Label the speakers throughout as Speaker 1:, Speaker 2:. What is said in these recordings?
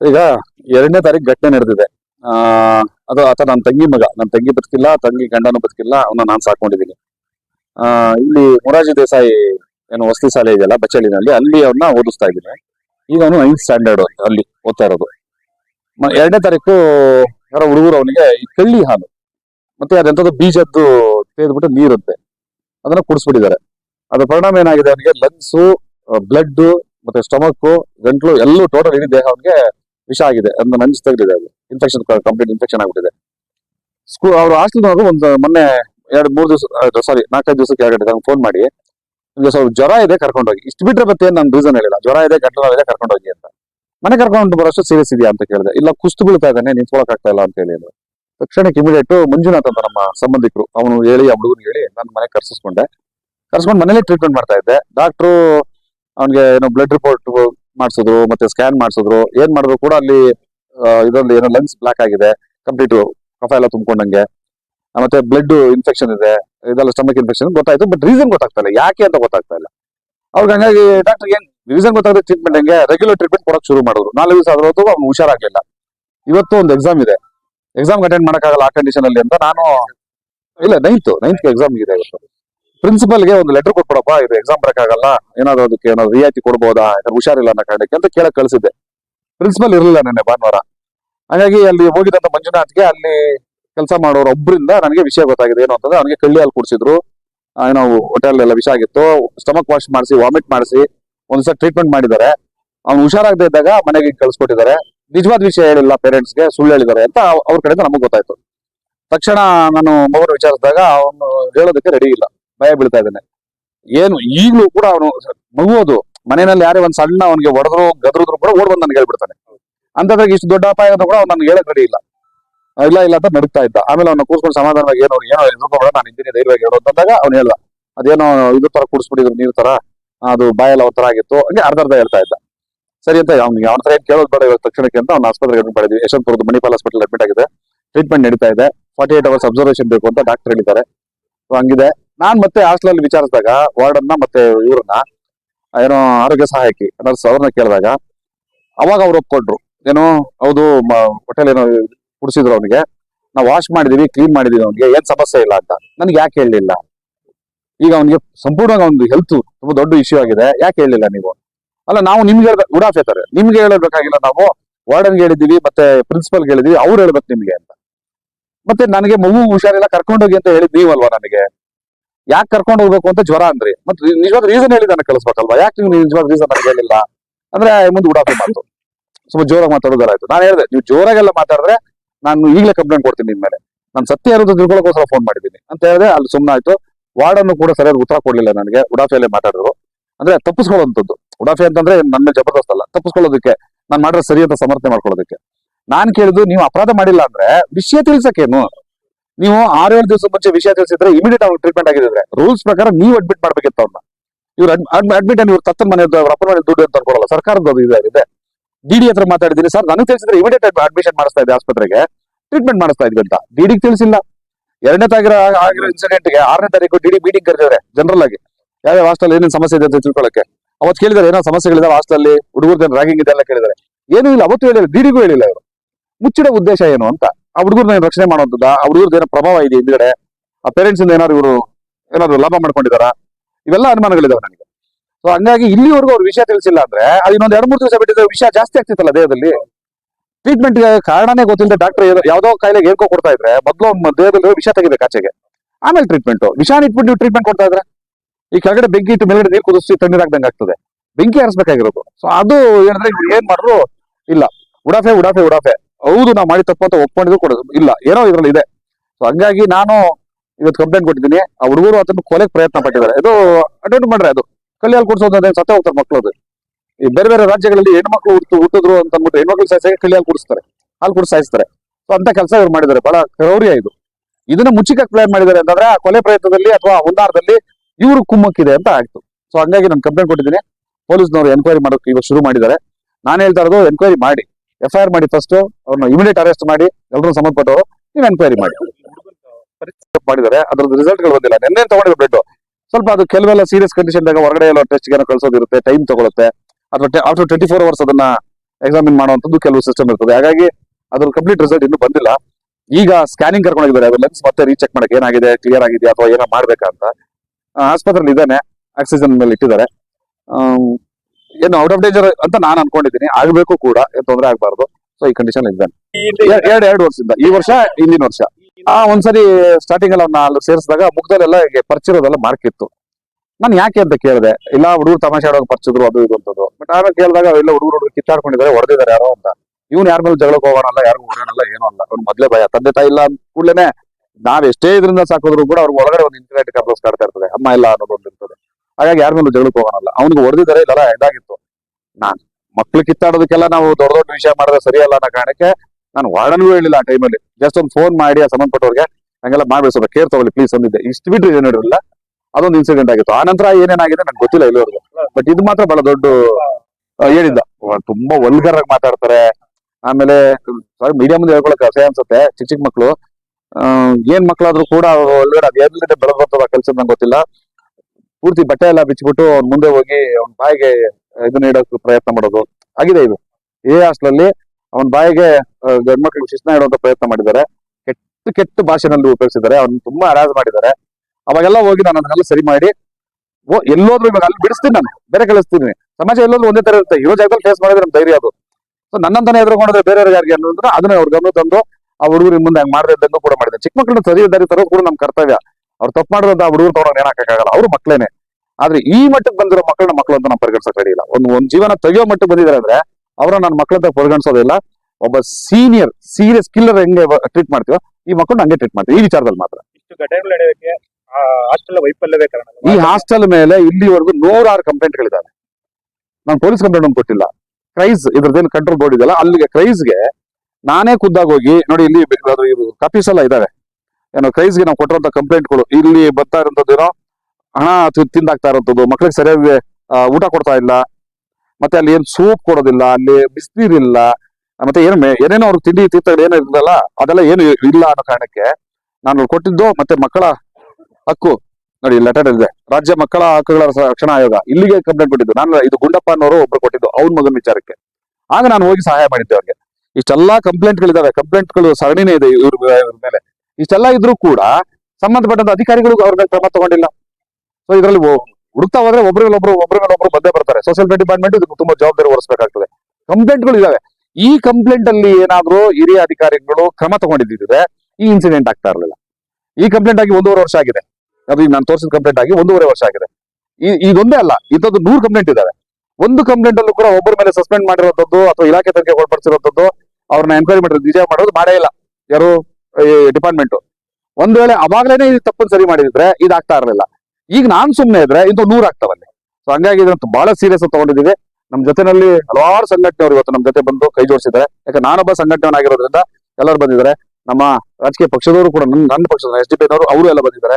Speaker 1: ಈಗ ಎರಡನೇ ತಾರೀಕು ಘಟನೆ ನಡೆದಿದೆ. ಆ, ಅದು ಆತ ನನ್ನ ತಂಗಿ ಮಗ. ನನ್ನ ತಂಗಿ ಬದುಕಿಲ್ಲ, ತಂಗಿ ಗಂಡನೂ ಬದುಕಿಲ್ಲ, ಅವನ್ನ ನಾನು ಸಾಕೊಂಡಿದ್ದೀನಿ. ಆ, ಇಲ್ಲಿ ಮೊರಾರ್ಜಿ ದೇಸಾಯಿ ಏನು ವಸತಿ ಶಾಲೆ ಇದೆಯಲ್ಲ ಬಚ್ಚಳಿನಲ್ಲಿ ಅಲ್ಲಿ ಅವನ್ನ ಓದಿಸ್ತಾ ಇದ್ದೀನಿ. ಈಗ ಅವನು ನೈನ್ತ್ ಸ್ಟ್ಯಾಂಡರ್ಡ್ ಅಲ್ಲಿ ಓದ್ತಾ ಇರೋದು. ಎರಡನೇ ತಾರೀಕು ಯಾರೋ ಹುಡುಗರು ಅವನಿಗೆ ಈ ಕಳ್ಳಿ ಹಾಲು, ಮತ್ತೆ ಅದೆಂಥದ್ದು ಬೀಜದ್ದು ತೆಗೆದ್ಬಿಟ್ಟು ನೀರುತ್ತೆ ಅದನ್ನ ಕುಡಿಸ್ಬಿಟ್ಟಿದ್ದಾರೆ. ಅದ್ರ ಪರಿಣಾಮ ಏನಾಗಿದೆ ಅವನಿಗೆ ಲಂಗ್ಸು ಬ್ಲಡ್ ಮತ್ತೆ ಸ್ಟಮಕ್ ಗಂಟ್ಲು, ಎಲ್ಲೂ ಟೋಟಲ್ ಇಡೀ ದೇಹ ಅವನಿಗೆ ವಿಷ ಆಗಿದೆ ಅದನ್ನ ನಂಜು ತೆಗೆದಿದೆ ಅದು. ಇನ್ಫೆಕ್ಷನ್ ಕಂಪ್ಲೀಟ್ ಇನ್ಫೆಕ್ಷನ್ ಆಗ್ಬಿಟ್ಟಿದೆ. ಸ್ಕೂಲ್ ಅವ್ರ ಹಾಸ್ಟೆಲ್ನವರು ಒಂದು ಮೊನ್ನೆ ಎರಡು ಮೂರು ದಿವಸ ಸಾರಿ ನಾಲ್ಕೈದು ದಿವಸಕ್ಕೆ ಎರಡು ಫೋನ್ ಮಾಡಿ ನಿಮ್ಗೆ ಸ್ವಲ್ಪ ಜ್ವರ ಇದೆ, ಕರ್ಕೊಂಡೋಗಿ. ಇಷ್ಟು ಬಿಟ್ರೆ ಮತ್ತೆ ನಾನು ರೀಸನ್ ಹೇಳಿಲ್ಲ. ಜ್ವರ ಇದೆ ಗಂಟಲು ಇದೆ ಕರ್ಕೊಂಡೋಗಿ ಅಂತ. ಮನೆ ಕರ್ಕೊಂಡು ಬರೋಷ್ಟು ಸೀರಿಯಸ್ ಇದೆಯಾ? ಅಂತ ಕೇಳಿದೆ. ಇಲ್ಲ, ಕುಸ್ತು ಬೀಳ್ತಾ ಇದ್ದಾನೆ, ನಿಂತ್ಕೊಳಕ್ ಆಗ್ತಾ ಇಲ್ಲ ಅಂತ ಹೇಳಿ ಅಂದ್ರು. ತಕ್ಷಣಕ್ಕೆ ಇಮಿಡಿಯೇಟ್ ಮಂಜುನಾಥ್ ಅಂತ ನಮ್ಮ ಸಂಬಂಧಿಕರು, ಅವನು ಹೇಳಿ, ಆ ಹುಡುಗನ್ ಹೇಳಿ, ನಾನು ಮನೆ ಕರ್ಸಿಸ್ಕೊಂಡೆ. ಕರ್ಸ್ಕೊಂಡು ಮನೇಲಿ ಟ್ರೀಟ್ಮೆಂಟ್ ಮಾಡ್ತಾ ಇದ್ದೆ. ಡಾಕ್ಟ್ರು ಅವ್ನಿಗೆ ಏನೋ ಬ್ಲಡ್ ರಿಪೋರ್ಟ್ ಮಾಡಿಸಿದ್ರು, ಮತ್ತೆ ಸ್ಕ್ಯಾನ್ ಮಾಡಿಸಿದ್ರು, ಏನ್ ಮಾಡಿದ್ರು ಕೂಡ ಅಲ್ಲಿ ಇದರಲ್ಲಿ ಏನೋ ಲಂಗ್ಸ್ ಬ್ಲಾಕ್ ಆಗಿದೆ ಕಂಪ್ಲೀಟ್ ಕಫ ಎಲ್ಲ ತುಂಬಿಕೊಂಡಂಗೆ. ಮತ್ತೆ ಬ್ಲಡ್ ಇನ್ಫೆಕ್ಷನ್ ಇದೆ, ಇದೆಲ್ಲ ಸ್ಟಮಕ್ ಇನ್ಫೆಕ್ಷನ್ ಗೊತ್ತಾಯ್ತು ಬಟ್ ರೀಸನ್ ಗೊತ್ತಾಗ್ತಾ ಇಲ್ಲ, ಯಾಕೆ ಅಂತ ಗೊತ್ತಾಗ್ತಾ ಇಲ್ಲ. ಅವ್ರಿಗೆ ಹಂಗಾಗಿ ಡಾಕ್ಟರ್ ಏನ್ ರೀಸನ್ ಗೊತ್ತಾಗದೆ ಟ್ರೀಟ್ಮೆಂಟ್ ಹಂಗೆ ರೆಗ್ಯುಲರ್ ಟ್ರೀಟ್ಮೆಂಟ್ ಕೊಡಕ್ ಶುರು ಮಾಡಿದ್ರು. ನಾಲ್ಕು ದಿವಸ ಆದ್ರೂ ಅವ್ನು ಹುಷಾರಾಗ್ಲಿಲ್ಲ. ಇವತ್ತು ಒಂದು ಎಕ್ಸಾಮ್ ಇದೆ. ಎಕ್ಸಾಮ್ ಅಟೆಂಡ್ ಮಾಡೋಕ್ಕಾಗಲ್ಲ ಆ ಕಂಡೀಷನ್ ಅಲ್ಲಿ ಅಂತ ನಾನು, ಇಲ್ಲ ನೈನ್ತ್ ನೈನ್ತ್ ಎಕ್ಸಾಮ್ ಇದೆ ಇವತ್ತು. ಪ್ರಿನ್ಸಿಪಲ್ಗೆ ಒಂದು ಲೆಟರ್ ಕೊಟ್ಬಿಡಪ್ಪ, ಇದು ಎಕ್ಸಾಮ್ ಬರಕ್ಕಾಗಲ್ಲ ಏನಾದ್ರು ಅದಕ್ಕೆ ಏನಾದ್ರು ರಿಯಾಯಿತಿ ಕೊಡ್ಬೋದಾ ಯಾಕಂದ್ರೆ ಹುಷಾರಿಲ್ಲ ಅನ್ನೋ ಕಾರಣಕ್ಕೆ ಅಂತ ಕೇಳಕ್ ಕಳಿಸಿದ್ದೆ. ಪ್ರಿನ್ಸಿಪಲ್ ಇರಲಿಲ್ಲ ನೆನ್ನೆ ಭಾನುವಾರ. ಹಾಗಾಗಿ ಅಲ್ಲಿ ಹೋಗಿದಂತ ಮಂಜುನಾಥ್ಗೆ ಅಲ್ಲಿ ಕೆಲಸ ಮಾಡೋರು ಒಬ್ಬರಿಂದ ನನಗೆ ವಿಷಯ ಗೊತ್ತಾಗಿದೆ, ಏನು ಅಂತಂದ್ರೆ ಅವನಿಗೆ ಕಳ್ಳಿ ಹಾಲು ಕುಡಿಸಿದ್ರು. ಏನೋ ಹೋಟೆಲ್ ಎಲ್ಲ ವಿಷ ಆಗಿತ್ತು. ಸ್ಟಮಕ್ ವಾಶ್ ಮಾಡಿಸಿ ವಾಮಿಟ್ ಮಾಡಿಸಿ, ಒಂದ್ಸಲ ಟ್ರೀಟ್ಮೆಂಟ್ ಮಾಡಿದ್ದಾರೆ. ಅವ್ನು ಹುಷಾರಾಗದೆ ಇದ್ದಾಗ ಮನೆಗೆ ಕಳ್ಸಿಕೊಟ್ಟಿದ್ದಾರೆ. ನಿಜವಾದ ವಿಷಯ ಹೇಳಿಲ್ಲ ಪೇರೆಂಟ್ಸ್ಗೆ ಸುಳ್ಳು ಹೇಳಿದ್ದಾರೆ ಅಂತ ಅವ್- ಅವ್ರ ಕಡೆಯಿಂದ ನಮಗೆ ಗೊತ್ತಾಯ್ತು. ತಕ್ಷಣ ನಾನು ಮಗನ ವಿಚಾರಿಸಿದಾಗ ಅವನು ಹೇಳೋದಕ್ಕೆ ರೆಡಿ ಇಲ್ಲ. ಭಯ ಬೀಳ್ತಾ ಇದ್ದಾನೆ. ಏನು, ಈಗಲೂ ಕೂಡ ಅವನು ಮಗುವುದು ಮನೆಯಲ್ಲಿ ಯಾರೇ ಒಂದ್ ಸಣ್ಣ ಅವನಿಗೆ ಹೊಡೆದ್ರು, ಗದ್ರದ್ರು ಕೂಡ ಓಡ್ ಬಂದು ನನಗೆ ಹೇಳ್ಬಿಡ್ತಾನೆ. ಅಂತಂದ್ರೆ ಇಷ್ಟು ದೊಡ್ಡ ಅಪಾಯ ಅಂತ ಕೂಡ ಅವ್ನು ನನ್ಗೆ ಹೇಳಕ್ ರೆಡಿ ಇಲ್ಲ. ಇಲ್ಲ ಇಲ್ಲ ಅಂತ ನಡುಕ್ತಾ ಇದ್ದ. ಆಮೇಲೆ ಅವ್ನ ಕೂರ್ಸ್ಕೊಂಡು ಸಮಾಧಾನವಾಗಿ ಏನೋ ಏನೋ ನಾನು ಇದ್ದೀನಿ, ಧೈರ್ಯವಾಗಿ ಹೇಳೋ ಅಂತಂದಾಗ ಅವ್ನು ಹೇಳ್ದ ಅದೇನೋ ಇದು ತರ ಕೂಡಿಸ್ಬಿಟ್ಟಿದ್ರು ನೀರು ತರ, ಅದು ಬಾಯಲ್ಲ ಅವ್ರ ತರ ಆಗಿತ್ತು ಹಂಗೆ ಅರ್ಧ ಅರ್ಧ ಹೇಳ್ತಾ ಇದ್ದ. ಸರಿ ಅಂತ ಅವ್ನಿಗೆ, ಅವನ ತರ ಕೇಳೋದು ಬೇಡ ಇವತ್ತು ತಕ್ಷಣಕ್ಕೆ ಅಂತ ಅವ್ನ ಆಸ್ಪತ್ರೆಗೆ ಅಡ್ಮಿಟ್ ಮಾಡಿದ್ವಿ. ಯಶವಂತಪುರದ ಮಣಿಪಾಲ್ ಹಾಸ್ಪಿಟಲ್ ಅಡ್ಮಿಟ್ ಆಗಿದೆ. ಟ್ರೀಟ್ಮೆಂಟ್ ನಡೀತಾ ಇದೆ. ಫಾರ್ಟಿ ಏಟ್ ಅವರ್ಸ್ ಅಬ್ಸರ್ವೇಷನ್ ಬೇಕು ಅಂತ ಡಾಕ್ಟರ್ ಹೇಳಿದ್ದಾರೆ. ಹಂಗಿದೆ. ನಾನ್ ಮತ್ತೆ ಹಾಸ್ಟೆಲ್ ವಿಚಾರಿಸಿದಾಗ ವಾರ್ಡನ್ನ ಮತ್ತೆ ಇವ್ರನ್ನ, ಏನೋ ಆರೋಗ್ಯ ಸಹಾಯಕಿ ನರ್ಸ್ ಅವ್ರನ್ನ ಕೇಳಿದಾಗ ಅವಾಗ ಅವ್ರು ಒಪ್ಕೊಂಡ್ರು. ಏನೋ, ಹೌದು ಹೋಟೆಲ್ ಏನೋ ಕುಡಿಸಿದ್ರು ಅವನಿಗೆ. ನಾವು ವಾಶ್ ಮಾಡಿದೀವಿ ಕ್ಲೀನ್ ಮಾಡಿದೀವಿ ಅವನಿಗೆ, ಏನ್ ಸಮಸ್ಯೆ ಇಲ್ಲ ಅಂತ. ನನ್ಗೆ ಯಾಕೆ ಹೇಳಲಿಲ್ಲ? ಈಗ ಅವನಿಗೆ ಸಂಪೂರ್ಣವಾಗಿ ಒಂದು ಹೆಲ್ತ್ ತುಂಬಾ ದೊಡ್ಡ ಇಶ್ಯೂ ಆಗಿದೆ. ಯಾಕೆ ಹೇಳಲಿಲ್ಲ ನೀವು? ಅಲ್ಲ, ನಾವು ನಿಮ್ಗೆ ಗುಡ್ ಆಫ್ ಹೇಳ್ತಾರೆ ನಿಮ್ಗೆ ಹೇಳಬೇಕಾಗಿಲ್ಲ ನಾವು? ವಾರ್ಡನ್ಗೆ ಹೇಳಿದೀವಿ ಮತ್ತೆ ಪ್ರಿನ್ಸಿಪಲ್ಗೆ ಹೇಳಿದೀವಿ ಅವ್ರು ಹೇಳ್ಬೇಕು ನಿಮ್ಗೆ ಅಂತ. ಮತ್ತೆ ನನಗೆ ಮಗು ಹುಷಾರಿಲ್ಲ, ಕರ್ಕೊಂಡೋಗಿ ಅಂತ ಹೇಳಿದ್ ನೀವಲ್ವಾ ನನಗೆ? ಯಾಕೆ ಕರ್ಕೊಂಡು ಹೋಗ್ಬೇಕು ಅಂತ ಜ್ವರ ಅಂದ್ರಿ? ಮತ್ತೆ ನಿಜವಾದ ರೀಸನ್ ಹೇಳಿ ನನಗೆ ಕಳಿಸ್ಬೇಕಲ್ವಾ? ಯಾಕೆ ನೀವು ನಿಜವಾದ ರೀಸನ್ ನನಗೆ ಹೇಳಿಲ್ಲ? ಅಂದ್ರೆ ಮುಂದೆ ಉಡಾಫೆ ಮಾತು. ಸ್ವಲ್ಪ ಜೋರಾಗಿ ಮಾತಾಡೋದಾರಾಯ್ತು ನಾನು ಹೇಳಿದೆ, ನೀವು ಜೋರಾಗೆಲ್ಲ ಮಾತಾಡಿದ್ರೆ ನಾನು ಈಗಲೇ ಕಂಪ್ಲೇಂಟ್ ಕೊಡ್ತೀನಿ ನಿಮ್ಮ ಮೇಲೆ. ನಾನು ಸತ್ಯ ಇರೋದು ತಿಳ್ಕೊಳ್ಳೋಕೋಸ್ಕರ ಫೋನ್ ಮಾಡಿದ್ದೀನಿ. ಅಂತ ಹೇಳಿದೆ, ಅಲ್ಲಿ ಸುಮ್ಮನೆ ಆಯ್ತು ವಾರ್ಡನ್ನು ಕೂಡ ಸರಿಯಾಗಿ ಉತ್ತರ ಕೊಡಲಿಲ್ಲ ನನಗೆ. ಉಡಾಫೆಯಲ್ಲೇ ಮಾತಾಡಿದ್ರು. ಅಂದ್ರೆ ತಪ್ಪಿಸ್ಕೊಳ್ಳೋಂಥದ್ದು. ಉಡಾಫೆ ಅಂತಂದ್ರೆ ನನ್ನ ಜಬರ್ದಸ್ತ್ ಅಲ್ಲ. ತಪ್ಪಿಸ್ಕೊಳ್ಳೋದಕ್ಕೆ, ನಾನು ಮಾಡಿರೋ ಸರಿ ಅಂತ ಸಮರ್ಥನೆ ಮಾಡ್ಕೊಳ್ಳೋದಕ್ಕೆ. ನಾನು ಕೇಳಿದ್ದು ನೀವು ಅಪರಾಧ ಮಾಡಿಲ್ಲ ಅಂದ್ರೆ ವಿಷಯ ತಿಳಿಸಕ್ಕೇನು? ನೀವು ಆರೇಳು ದಿವಸ ಮುಂಚೆ ವಿಷಯ ತಿಳಿಸಿದ್ರೆ ಇಮಿಡಿಯೇಟ್ ಅವ್ರಿಗೆ ಟ್ರೀಟ್ಮೆಂಟ್ ಆಗಿದ್ರೆ ರೂಲ್ಸ್ ಪ್ರಕಾರ ನೀವು ಅಡ್ಮಿಟ್ ಮಾಡ್ಬೇಕಿತ್ತು ಅವ್ರನ್ನ. ಇವ್ರು ಅಡ್ಮಿಟ್ ಇವ್ರು ತತ್ತನ ಮನೆ ಅವ್ರ ಅಪ್ಪನ ಮನೆ ದುಡ್ಡು ಅಂತ ಅನ್ಕೊಳ್ಳಲ್ಲ ಸರ್ಕಾರದ ಅದು ಇದಾಗಿದೆ ಡಿಡಿ ಹತ್ರ ಮಾತಾಡಿದ್ದೀನಿ, ಸರ್ ನನಗೆ ತಿಳಿಸಿದ್ರೆ ಇಮಿಡಿಯೇಟ್ ಅಡ್ಮಿಷನ್ ಮಾಡಿಸ್ತಾ ಇದೆ ಆಸ್ಪತ್ರೆಗೆ ಟ್ರೀಟ್ಮೆಂಟ್ ಮಾಡಿಸ್ತಾ ಇದ್ವಿ ಅಂತ. ಡಿಡಿಗೆ ತಿಳಿಸಿಲ್ಲ. ಎರಡನೇ ತಾಗಿರೋ ಆಗಿರೋ ಇನ್ಸಿಡೆಂಟ್ಗೆ ಆರನೇ ತಾರೀಕು ಡಿಡಿ ಮೀಟಿಂಗ್ ಕರೆದಿದ್ದಾರೆ ಜನರಲ್ ಆಗಿ. ಯಾವ್ಯಾವ ಹಾಸ್ಟೆಲ್ ಏನೇನು ಸಮಸ್ಯೆ ಇದೆ ಅಂತ ತಿಳ್ಕೊಳ್ಳಕ್ಕೆ ಅವತ್ತು ಕೇಳಿದಾರೆ ಏನೋ ಸಮಸ್ಯೆಗಳಿದೆ ಹಾಸ್ಟೆಲ್ ಹುಡುಗರು ರ್ಯಾಗಿಂಗ್ ಇದೆಲ್ಲ ಕೇಳಿದಾರೆ ಏನೂ ಇಲ್ಲ, ಅವತ್ತು ಹೇಳಿಲ್ಲ ಡಿಡಿಗೂ ಹೇಳಿಲ್ಲ ಅವರು ಮುಚ್ಚಿಡೋ ಉದ್ದೇಶ ಏನು ಅಂತ. ಆ ಹುಡುಗರ್ನ ರಕ್ಷಣೆ ಮಾಡುವಂತದ್ದ ಆ ಹುಡುಗರ್ದು ಏನೋ ಪ್ರಭಾವ ಇದೆ ಹಿಂದ್ಗಡೆ? ಆ ಪೇರೆಂಟ್ಸ್ ಇಂದ ಏನಾದ್ರು ಇವರು ಏನಾದ್ರು ಲಾಭ ಮಾಡ್ಕೊಂಡಿದಾರ ಇವೆಲ್ಲ ಅನುಮಾನಗಳಿದಾವೆ ನನಗೆ. ಸೊ ಹಂಗಾಗಿ ಇಲ್ಲಿವರೆಗೂ ಅವ್ರು ವಿಷಯ ತಿಳಿಸಿಲ್ಲ ಅಂದ್ರೆ ಅದು ಇನ್ನೊಂದು ಎರಡು ಮೂರು ದಿವಸ ಬಿಟ್ಟಿದ್ರೆ ವಿಷಯ ಜಾಸ್ತಿ ಆಗ್ತಿತ್ತಲ್ಲ ದೇಹದಲ್ಲಿ? ಟ್ರೀಟ್ಮೆಂಟ್ ಕಾರಣನೇ ಗೊತ್ತಿಲ್ಲದೆ ಡಾಕ್ಟರ್ ಯಾವ್ದೋ ಕಾಯಿಲೆಗೆ ಏರ್ಕೋ ಕೊಡ್ತಾ ಇದ್ರೆ ಮೊದಲು ದೇಹದಲ್ಲಿ ವಿಷ ತೆಗಿಬೇಕು ಆಚೆಗೆ ಆಮೇಲೆ ಟ್ರೀಟ್ಮೆಂಟ್ ವಿಷಾನ ಇಟ್ಬಿಟ್ಟು ನೀವು ಟ್ರೀಟ್ಮೆಂಟ್ ಕೊಡ್ತಾ ಇದ್ರೆ? ಈ ಕೆಳಗಡೆ ಬೆಂಕಿ ಇಟ್ಟು ಮೇಲ್ಗಡೆ ನೀರು ಕುದಿಸಿ ತಣ್ಣೀರ್ ಹಾಕ್ದಂಗೆ ಆಗ್ತದೆ. ಬೆಂಕಿ ಹರಿಸ್ಬೇಕಾಗಿರೋದು ಸೊ ಅದು ಏನಂದ್ರೆ ಇವ್ರು ಏನ್ ಮಾಡ್ರು? ಇಲ್ಲ. ಉಡಾಫೆ ಉಡಾಫೆ ಉಡಾಫೆ. ಹೌದು ನಾವು ಮಾಡಿ ತಪ್ಪು ಅಂತ ಒಪ್ಕೊಂಡಿದ್ರು ಕೊಡೋದು ಇಲ್ಲ, ಏನೋ ಇದ್ರಲ್ಲಿ ಇದೆ. ಸೊ ಹಂಗಾಗಿ ನಾನು ಇವತ್ತು ಕಂಪ್ಲೇಂಟ್ ಕೊಟ್ಟಿದ್ದೀನಿ. ಆ ಹುಡುಗರು ಅದನ್ನು ಕೊಲೆಗೆ ಪ್ರಯತ್ನ ಪಟ್ಟಿದ್ದಾರೆ. ಇದು ಅಟೆಂಡ್ ಮಾಡ್ರೆ ಅದು. ಕಲ್ಲಿಯಲ್ಲಿ ಕುಡಿಸೋದು ಅದೇ ಸತ್ತ ಹೋಗ್ತಾರೆ ಮಕ್ಕಳು ಅದು. ಈ ಬೇರೆ ಬೇರೆ ರಾಜ್ಯಗಳಲ್ಲಿ ಹೆಣ್ಮಕ್ಳು ಹುಟ್ಟು ಹುಟ್ಟಿದ್ರು ಅಂತ ಅಂದ್ಬಿಟ್ಟು ಹೆಣ್ಮಕ್ಳು ಸಾಯಿಸಿ ಕಲ್ಲಿಯಲ್ಲಿ ಕುಡಿಸ್ತಾರೆ. ಹಾಲು ಕುಡಿಸಿ ಸಾಯಿಸ್ತಾರೆ. ಸೊ ಅಂತ ಕೆಲಸ ಇವ್ರು ಮಾಡಿದ್ದಾರೆ. ಬಹಳ ಕ್ರೌರ್ಯ ಇದು. ಇದನ್ನ ಮುಚ್ಚಿಕಕ್ಕೆ ಪ್ಲಾನ್ ಮಾಡಿದ್ದಾರೆ ಅಂತಂದ್ರೆ ಆ ಕೊಲೆ ಪ್ರಯತ್ನದಲ್ಲಿ ಅಥವಾ ಹುನ್ನಾರದಲ್ಲಿ ಇವರು ಕುಮ್ಮಕ್ಕಿದೆ ಅಂತ ಆಯ್ತು. ಸೊ ಹಂಗಾಗಿ ನಾನು ಕಂಪ್ಲೇಂಟ್ ಕೊಟ್ಟಿದ್ದೀನಿ. ಪೊಲೀಸ್ನವರು ಎನ್ಕ್ವೈರಿ ಮಾಡೋಕೆ ಇವಾಗ ಶುರು ಮಾಡಿದ್ದಾರೆ. ನಾನು ಹೇಳ್ತಾ ಇರೋದು ಎನ್ಕ್ವೈರಿ ಮಾಡಿ. ಎಫ್ ಐ ಆರ್ ಮಾಡಿ ಫಸ್ಟ್ ಅವ್ರನ್ನ ಇಮಿಡಿಯೇಟ್ ಅರೆಸ್ಟ್ ಮಾಡಿ ಎಲ್ಲರೂ ಸಂಬಂಧಪಟ್ಟವರು ನೀವು ಎನ್ಕ್ವೈರಿ ಮಾಡಿ. ಮಾಡಿದ್ದಾರೆ, ಅದ್ರದ್ದು ರಿಸಲ್ಟ್ಗಳು ಬಂದಿಲ್ಲ. ನಿನ್ನೆ ತಗೊಂಡಿರೋ ಬ್ಲಡ್ ಸ್ವಲ್ಪ ಅದು ಕೆಲವೆಲ್ಲ ಸೀರಿಯಸ್ ಕಂಡೀಷನ್ ದಾಗ ಹೊರಗಡೆ ಎಲ್ಲ ಟೆಸ್ಟ್ ಏನೋ ಕಳ್ಸೋದಿರುತ್ತೆ ಟೈಮ್ ತಗೊಳುತ್ತೆ. ಅಥವಾ ಆಫ್ಟರ್ ಟ್ವೆಂಟಿ ಫೋರ್ ಅವರ್ಸ್ ಅದನ್ನ ಎಕ್ಸಾಮಿನ್ ಮಾಡುವಂತದ್ದು ಕೆಲವು ಸಿಸ್ಟಮ್ ಇರ್ತದೆ. ಹಾಗಾಗಿ ಅದ್ರ ಕಂಪ್ಲೀಟ್ ರಿಸಲ್ಟ್ ಇನ್ನೂ ಬಂದಿಲ್ಲ. ಈಗ ಸ್ಕ್ಯಾನಿಂಗ್ ಕರ್ಕೊಂಡಿದ್ದಾರೆ ಅದು ಲೆನ್ಸ್ ಮತ್ತೆ ರೀಚೆಕ್ ಮಾಡಕ್ಕೆ ಏನಾಗಿದೆ ಕ್ಲಿಯರ್ ಆಗಿದೆಯಾ ಅಥವಾ ಏನೋ ಮಾಡ್ಬೇಕಂತ ಆಸ್ಪತ್ರೆಯಲ್ಲಿ ಇದ್ದಾನೆ ಆಕ್ಸಿಜನ್ ಮೇಲೆ ಇಟ್ಟಿದ್ದಾರೆ. ಏನು ಔಟ್ ಆಫ್ ಡೇಂಜರ್ ಅಂತ ನಾನು ಅನ್ಕೊಂಡಿದ್ದೀನಿ. ಆಗ್ಬೇಕು ಕೂಡ ಏನ್ ತೊಂದರೆ ಆಗ್ಬಾರ್ದು. ಸೊ ಈ ಕಂಡೀಷನ್ ಇದ್ದಾನೆ. ಎರಡ್ ಎರಡು ವರ್ಷದಿಂದ. ಈ ವರ್ಷ ಹಿಂದಿನ ವರ್ಷ. ಆ ಒಂದ್ಸರಿ ಸ್ಟಾರ್ಟಿಂಗ್ ಅಲ್ಲಿ ಅವ್ನ ಅಲ್ಲಿ ಸೇರಿಸಿದಾಗ ಮುಖದಲ್ಲೆಲ್ಲ ಪರ್ಚಿರೋದೆಲ್ಲ ಮಾರ್ಕ್ ಇತ್ತು ನಾನು ಯಾಕೆ ಅಂತ ಕೇಳಿದೆ. ಇಲ್ಲ ಹುಡುಗರು ತಮಾಷೆ ಆಡೋಕೆ ಪರ್ಚಿದ್ರು ಅದು ಇದು ಅಂತದ್ದು. ಬಟ್ ಆಮೇಲೆ ಕೇಳಿದಾಗ ಎಲ್ಲ ಹುಡುಗರು ಹುಡುಗರು ಕಿತ್ತಾಡ್ಕೊಂಡಿದ್ದಾರೆ ಹೊಡೆದಿದ್ದಾರೆ ಯಾರೋ ಅಂತ. ಇವ್ನು ಯಾರ ಮೇಲೆ ಜಗಳಕ್ಕೆ ಹೋಗೋಣಲ್ಲ ಯಾರಿಗೂ ಹೊಡೆಯೋಣಲ್ಲ ಏನೋ ಅಲ್ಲ. ಅವ್ನು ಮೊದ್ಲೇ ಭಯ. ತಂದೆ ತಾಯಿ ಇಲ್ಲ ಕೂಡಲೇ ನಾವ್ ಎಷ್ಟೇ ಇದರಿಂದ ಸಾಕಿದ್ರು ಕೂಡ ಅವ್ರಿಗೆ ಒಳಗಡೆ ಒಂದು ಇಂಟರ್ನೆಟ್ ಕಾಡ್ತಾ ಇರ್ತದೆ. ಅಮ್ಮ ಇಲ್ಲ ಅನ್ನೋದೊಂದು ಇರ್ತದೆ. ಹಾಗಾಗಿ ಯಾರ ಮೇಲೂ ಜಗಳಕ್ಕೆ ಹೋಗೋಣಲ್ಲ. ಅವ್ನಿಗೆ ಹೊಡೆದಿದ್ದಾರೆ ಇಲ್ಲ ಇದಾಗಿತ್ತು. ನಾನ್ ಮಕ್ಳು ಕಿತ್ತಾಡೋದಕ್ಕೆಲ್ಲ ನಾವು ದೊಡ್ಡ ದೊಡ್ಡ ವಿಷಯ ಮಾಡಿದ್ರೆ ಸರಿಯಲ್ಲ ಅನ್ನೋ ಕಾರಣಕ್ಕೆ ನಾನು ವಾರ್ಡನ್ಗೂ ಹೇಳಿಲ್ಲ ಆ ಟೈಮಲ್ಲಿ ಜಸ್ಟ್ ಒಂದು ಫೋನ್ ಮಾಡಿ ಆ ಸಂಬಂಧಪಟ್ಟವ್ರಿಗೆ ಹಂಗೆಲ್ಲ ಮಾಡಬೇಕು ಸ್ವಲ್ಪ ಕೇರ್ ತಗೊಳ್ಳಿ ಪ್ಲೀಸ್ ಅಂದಿದ್ದೆ. ಇಷ್ಟು ಬಿಟ್ಟರೆ ಏನು ಇರಲಿಲ್ಲ ಅದೊಂದು ಇನ್ಸಿಡೆಂಟ್ ಆಗಿತ್ತು. ಆ ನಂತರ ಏನೇನಾಗಿದೆ ನನಗೆ ಗೊತ್ತಿಲ್ಲ ಇಲ್ಲಿವರೆಗೂ. ಬಟ್ ಇದು ಮಾತ್ರ ಬಹಳ ದೊಡ್ಡ ಹೇಳಿದ್ದ. ತುಂಬಾ ವಲ್ಗರ್ ಆಗಿ ಮಾತಾಡ್ತಾರೆ. ಆಮೇಲೆ ಮೀಡಿಯಾ ಮುಂದೆ ಹೇಳ್ಕೊಳಕ್ ಅಸಹ್ಯ ಅನ್ಸುತ್ತೆ. ಚಿಕ್ಕ ಚಿಕ್ಕ ಮಕ್ಳು. ಆ, ಏನ್ ಮಕ್ಳಾದ್ರೂ ಕೂಡ ಒಳಗಡೆ ಅದೇ ಎಲ್ಲಿಂದ ಬರ್ತದ ಕೆಲಸ ನಂಗೆ ಗೊತ್ತಿಲ್ಲ. ಪೂರ್ತಿ ಬಟ್ಟೆ ಎಲ್ಲ ಬಿಚ್ಚಿಬಿಟ್ಟು ಅವ್ನ ಮುಂದೆ ಹೋಗಿ ಅವ್ನ ಬಾಯಿಗೆ ಇದನ್ನ ಇಡೋಕ್ ಪ್ರಯತ್ನ ಮಾಡೋದು. ಆಗಿದೆ ಇದು. ಎ ಹಾಸ್ಟ್ಲಲ್ಲಿ ಅವನ ಬಾಯಿಗೆ ಗಂಡ್ಮಕ್ಳಿಗೆ ಶಿಸ್ನ ಇಡುವಂತ ಪ್ರಯತ್ನ ಮಾಡಿದ್ದಾರೆ. ಕೆಟ್ಟ ಕೆಟ್ಟ ಭಾಷೆನಲ್ಲಿ ಉಪಯೋಗಿಸಿದ್ದಾರೆ. ಅವ್ನ ತುಂಬಾ ಅರಾಜ್ ಮಾಡಿದ್ದಾರೆ. ಅವಾಗೆಲ್ಲ ಹೋಗಿ ನಾನು ಅದನ್ನೆಲ್ಲ ಸರಿ ಮಾಡಿ, ಓ, ಎಲ್ಲೋದ್ರು ಇವಾಗ ಅಲ್ಲಿ ಬಿಡಿಸ್ತೀನಿ ನಾನು. ಬೇರೆ ಕಳಿಸ್ತೀನಿ. ಸಮಾಜ ಎಲ್ಲೋದ್ರು ಒಂದೇ ತರ ಇರುತ್ತೆ. ಇರೋ ಜಾಗದಲ್ಲಿ ಫೇಸ್ ಮಾಡಿದ್ರೆ ನಮ್ ಧೈರ್ಯ ಅದು. ಸೊ ನನ್ನಂತಾನೆ ಎದುರುಗೊಂಡ್ರೆ ಬೇರೆ ಯಾರಿಗೆ ಅನ್ನೋದ್ರ ಅದನ್ನ ಅವ್ರ ಗಮನ ತಂದು, ಆ ಹುಡುಗರು ಮುಂದೆ ಹಂಗೆ ಮಾಡದೆ ಇದ್ದಂಗೂ ಕೂಡ ಮಾಡಿದೆ ಚಿಕ್ಕ ಮಕ್ಕಳನ್ನ ಸರಿ ದಾರಿ ತರೋದು ಕೂಡ ನಮ್ ಕರ್ತವ್ಯ. ಅವ್ರು ತಪ್ಪು ಮಾಡಿದಂತ ಆ ಹುಡುಗರು ತಗೊಂಡು ಏನಾಕಾಗಲ್ಲ ಅವ್ರು ಮಕ್ಳೇನೆ. ಆದ್ರೆ ಈ ಮಟ್ಟಕ್ಕೆ ಬಂದಿರೋ ಮಕ್ಕಳನ್ನ ಮಕ್ಕಳು ಅಂತ ನಾವು ಪರಿಗಣಿಸಕ್ ಇಲ್ಲ. ಒಂದು ಒಂದು ಜೀವನ ತೆಗೆಯೋ ಮಟ್ಟಕ್ಕೆ ಬಂದಿದ್ದಾರೆ ಅಂದ್ರೆ ಅವ್ರ ನನ್ನ ಮಕ್ಕಳಂತ ಪರಿಗಣಿಸೋದಿಲ್ಲ. ಒಬ್ಬ ಸೀನಿಯರ್ ಸೀರಿಯಸ್ ಕಿಲ್ಲರ್ ಹೆಂಗೆ ಟ್ರೀಟ್ ಮಾಡ್ತೀವೋ ಈ ಮಕ್ಕಳನ್ನ ಹಂಗೆ ಟ್ರೀಟ್ ಮಾಡ್ತೀವಿ. ಈ ವಿಚಾರದಲ್ಲಿ ಮಾತ್ರ.
Speaker 2: ಹಾಸ್ಟೆಲ್ ವೈಫಲ್ಯವೇ ಕಾರಣ
Speaker 1: ಈ ಹಾಸ್ಟೆಲ್ ಮೇಲೆ ಇಲ್ಲಿವರೆಗೂ ನೂರಾರು ಕಂಪ್ಲೇಂಟ್ಗಳಿದ್ದಾವೆ ನಾನು ಪೊಲೀಸ್ ಕಂಪ್ಲೇಂಟ್ ಒಂದು ಕೊಟ್ಟಿಲ್ಲ. ಕ್ರೈಸ್ ಇದ್ರದ್ದೇನು ಕಂಟ್ರೋಲ್ ಬೋರ್ಡ್ ಇದೆಯಲ್ಲ ಅಲ್ಲಿಗೆ ಕ್ರೈಸ್ಗೆ ನಾನೇ ಖುದ್ದಾಗಿ ಹೋಗಿ ನೋಡಿ ಇಲ್ಲಿ ಕಾಪೀಸ್ ಎಲ್ಲ ಇದಾವೆ. ಏನೋ ಕ್ರೈಸ್ಗೆ ನಾವು ಕೊಟ್ಟಿರೋಂಥ ಕಂಪ್ಲೇಂಟ್ಗಳು ಇಲ್ಲಿ ಬರ್ತಾ ಇರೋಂಥದ್ದು ಏನೋ ಹಣ ತಿಂದಾಗ್ತಾ ಇರೋಂಥದ್ದು ಮಕ್ಳಿಗೆ ಸರಿಯಾಗಿ ಊಟ ಕೊಡ್ತಾ ಇಲ್ಲ, ಮತ್ತೆ ಅಲ್ಲಿ ಏನು ಸೂಪ್ ಕೊಡೋದಿಲ್ಲ, ಅಲ್ಲಿ ಬಿಸಿನೀರಿಲ್ಲ ಮತ್ತೆ ಏನು ಏನೇನೋ ಅವ್ರಿಗೆ ತಿಂಡಿ ತೀರ್ಥಗಳು ಏನೋ ಇರಲ್ಲ ಅದೆಲ್ಲ ಏನು ಇಲ್ಲ ಅನ್ನೋ ಕಾರಣಕ್ಕೆ ನಾನು ಕೊಟ್ಟಿದ್ದು ಮತ್ತೆ ಮಕ್ಕಳ ಹಕ್ಕು. ನೋಡಿ ಲೆಟರ್ ಇದೆ. ರಾಜ್ಯ ಮಕ್ಕಳ ಹಕ್ಕುಗಳ ರಕ್ಷಣಾ ಆಯೋಗ, ಇಲ್ಲಿಗೆ ಕಂಪ್ಲೇಂಟ್ ಕೊಟ್ಟಿದ್ದು. ನಾನು ಇದು ಗುಂಡಪ್ಪ ಅನ್ನೋರು ಒಬ್ರು ಕೊಟ್ಟಿದ್ದು, ಅವ್ನ ಮಗನ ವಿಚಾರಕ್ಕೆ. ಆಗ ನಾನು ಹೋಗಿ ಸಹಾಯ ಮಾಡಿದ್ದೆ ಅವ್ರಿಗೆ. ಇಷ್ಟೆಲ್ಲಾ ಕಂಪ್ಲೇಂಟ್ ಕಂಪ್ಲೇಂಟ್ಗಳು ಸರಣಿನೇ ಇದೆ ಇವ್ರ ಮೇಲೆ. ಇಷ್ಟೆಲ್ಲ ಇದ್ರೂ ಕೂಡ ಸಂಬಂಧಪಟ್ಟಂತ ಅಧಿಕಾರಿಗಳು ಅವ್ರ ಮೇಲೆ ಕ್ರಮ ತಗೊಂಡಿಲ್ಲ. ಸೊ ಇದರಲ್ಲಿ ಹುಡುಕ್ತಾ ಹೋದ್ರೆ ಒಬ್ಬರ ಮೇಲೆ ಒಬ್ರು ಬಂದೇ ಬರ್ತಾರೆ ಸೋಷಿಯಲ್ ಡಿಪಾರ್ಟ್ಮೆಂಟ್ ಇದಕ್ಕೆ ತುಂಬಾ ಜವಾಬ್ದಾರಿ ಹೊರಿಸಬೇಕಾಗ್ತದೆ. ಕಂಪ್ಲೇಂಟ್ಗಳು ಇದಾವೆ. ಈ ಕಂಪ್ಲೇಂಟ್ ಅಲ್ಲಿ ಏನಾದ್ರೂ ಹಿರಿಯ ಅಧಿಕಾರಿಗಳು ಕ್ರಮ ತಗೊಂಡಿದ್ದಿದ್ರೆ ಈ ಇನ್ಸಿಡೆಂಟ್ ಆಗ್ತಾ ಇರಲಿಲ್ಲ. ಈ ಕಂಪ್ಲೇಂಟ್ ಆಗಿ ಒಂದೂವರೆ ವರ್ಷ ಆಗಿದೆ. ಅದು ನಾನು ತೋರಿಸಿದ ಕಂಪ್ಲೇಂಟ್ ಆಗಿ ಒಂದೂವರೆ ವರ್ಷ ಆಗಿದೆ. ಇದೊಂದೇ ಅಲ್ಲ, ಇಂಥದ್ದು ನೂರು ಕಂಪ್ಲೇಂಟ್ ಇದಾವೆ. ಒಂದು ಕಂಪ್ಲೇಂಟ್ ಅಲ್ಲೂ ಕೂಡ ಒಬ್ಬರ ಮೇಲೆ ಸಸ್ಪೆಂಡ್ ಮಾಡಿರೋದ್ದು ಅಥವಾ ಇಲಾಖೆ ತನಿಖೆ ಒಳಪಡಿಸಿರೋದ್ದು ಅವ್ರನ್ನ ಎನ್ಕ್ವೈರಿ ಮಾಡಿರೋದು ನಿಜ ಮಾಡೋದು ಮಾಡೇ ಇಲ್ಲ. ಯಾರು ಡಿಪಾರ್ಟ್ಮೆಂಟ್ ಒಂದ್ ವೇಳೆ ಅವಾಗ್ಲೇನೆ ಇದು ತಪ್ಪನ್ನು ಸರಿ ಮಾಡಿದ್ರೆ ಇದಾಗ್ತಾ ಇರಲಿಲ್ಲ. ಈಗ ನಾನ್ ಸುಮ್ಮನೆ ಇದ್ರೆ ಇದು ನೂರ್ ಆಗ್ತಾವಲ್ಲಿ ಸೊ ಹಂಗಾಗಿ ಇದನ್ನ ಬಹಳ ಸೀರಿಯಸ್ ತಗೊಂಡಿದ್ದೀವಿ ನಮ್ ಜೊತೆನಲ್ಲಿ ಹಲವಾರು ಸಂಘಟನೆಯವರು ಇವತ್ತು ನಮ್ ಜೊತೆ ಬಂದು ಕೈ ಜೋಡಿಸಿದ್ದಾರೆ. ಯಾಕಂದ್ರೆ ನಾನೊಬ್ಬ ಸಂಘಟನೆಯವನಾಗಿರೋದ್ರಿಂದ ಎಲ್ಲರೂ ಬಂದಿದ್ದಾರೆ. ನಮ್ಮ ರಾಜಕೀಯ ಪಕ್ಷದವರು ಕೂಡ ನನ್ನ ನನ್ನ ಪಕ್ಷದ ಎಸ್ ಡಿ ಪಿ ಅವರು ಎಲ್ಲ ಬಂದಿದ್ದಾರೆ.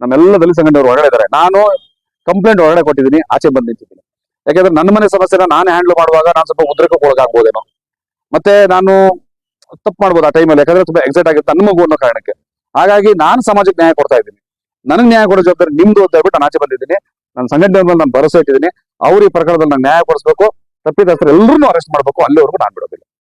Speaker 1: ನಮ್ಮೆಲ್ಲ ದಲಿತ ಸಂಘಟನೆಯವರು ಹೊರಗಡೆ ಇದ್ದಾರೆ. ನಾನು ಕಂಪ್ಲೇಂಟ್ ಹೊರಗಡೆ ಕೊಟ್ಟಿದ್ದೀನಿ, ಆಚೆ ಬಂದು ನಿಂತಿದ್ದೀನಿ. ಯಾಕಂದ್ರೆ ನನ್ನ ಮನೆ ಸಮಸ್ಯೆನ ನಾನು ಹ್ಯಾಂಡಲ್ ಮಾಡುವಾಗ ನಾನು ಸ್ವಲ್ಪ ಉದ್ರಕ್ಕೆ ಒಳಗಾಗ್ಬೋದೇನೋ. ಮತ್ತೆ ನಾನು ತಪ್ಪು ಮಾಡ್ಬೋದು ಆ ಟೈಮಲ್ಲಿ ಯಾಕಂದ್ರೆ ತುಂಬಾ ಎಕ್ಸೈಟ್ ಆಗಿರುತ್ತೆ ನನ್ನ ಮಗು ಅನ್ನೋ ಕಾರಣಕ್ಕೆ. ಹಾಗಾಗಿ ನಾನು ಸಮಾಜಕ್ಕೆ ನ್ಯಾಯ ಕೊಡ್ತಾ ಇದ್ದೀನಿ. ನನಗೆ ನ್ಯಾಯ ಕೊಡೋ ಜವಾಬ್ದಾರಿ ನಿಮ್ದು ಅಂತ ಹೇಳ್ಬಿಟ್ಟು ನಾನು ಬಂದಿದ್ದೀನಿ. ನನ್ನ ಸಂಘಟನೆ ಮೇಲೆ ನಾನು ಭರವಸೆ ಇಟ್ಟಿದ್ದೀನಿ. ಅವ್ರ ಈ ಪ್ರಕರಣದಲ್ಲಿ ನಾನು ನ್ಯಾಯ ಕೊಡಿಸ್ಬೇಕು. ತಪ್ಪಿತಸ್ಥರು ಎಲ್ಲರೂ ಅರೆಸ್ಟ್ ಮಾಡ್ಬೇಕು. ಅಲ್ಲಿವರೆಗೂ ನಾನು ಬಿಡೋದಿಲ್ಲ.